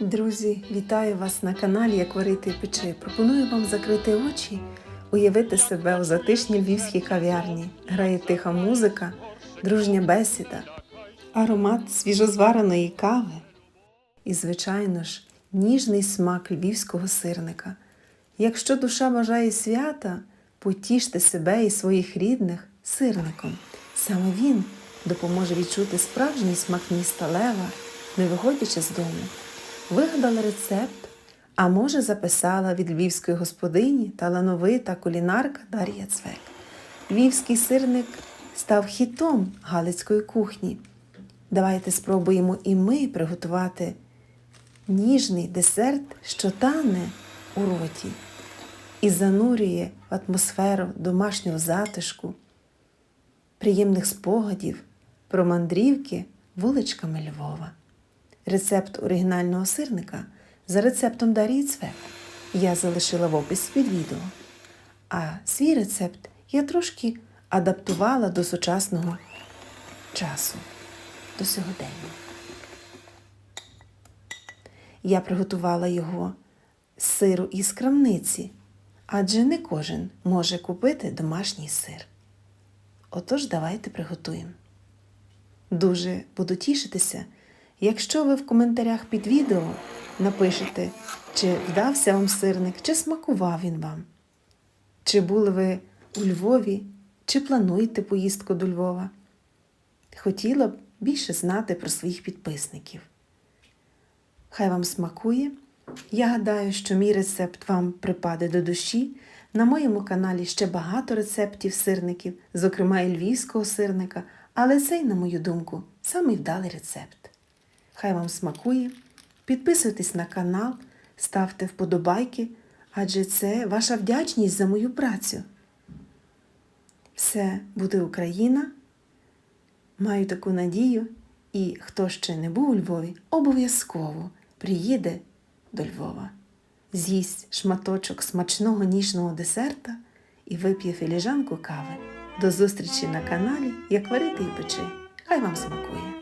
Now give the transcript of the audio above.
Друзі, вітаю вас на каналі Як варити і печи. Пропоную вам закрити очі, уявити себе у затишній львівській кав'ярні. Грає тиха музика, дружня бесіда, аромат свіжозвареної кави і, звичайно ж, ніжний смак львівського сирника. Якщо душа бажає свята, потіште себе і своїх рідних сирником. Саме він допоможе відчути справжній смак міста Лева, не виходячи з дому. Вигадала рецепт, а може записала від львівської господині талановита кулінарка Дар'я Цвек. Львівський сирник став хітом галицької кухні. Давайте спробуємо і ми приготувати ніжний десерт, що тане у роті і занурює в атмосферу домашнього затишку, приємних спогадів про мандрівки вуличками Львова. Рецепт оригінального сирника за рецептом Дарії Цвек я залишила в описі під відео. А свій рецепт я трошки адаптувала до сучасного часу, до сьогодення. Я приготувала його з сиру із крамниці, адже не кожен може купити домашній сир. Отож, давайте приготуємо. Дуже буду тішитися, якщо ви в коментарях під відео напишете, чи вдався вам сирник, чи смакував він вам, чи були ви у Львові, чи плануєте поїздку до Львова. Хотіла б більше знати про своїх підписників. Хай вам смакує. Я гадаю, що мій рецепт вам припаде до душі. На моєму каналі ще багато рецептів сирників, зокрема і львівського сирника, але цей, на мою думку, самий вдалий рецепт. Хай вам смакує. Підписуйтесь на канал, ставте вподобайки, адже це ваша вдячність за мою працю. Все буде Україна. Маю таку надію, і хто ще не був у Львові, обов'язково приїде до Львова, з'їсть шматочок смачного ніжного десерта і вип'є філіжанку кави. До зустрічі на каналі Як варити і печи. Хай вам смакує!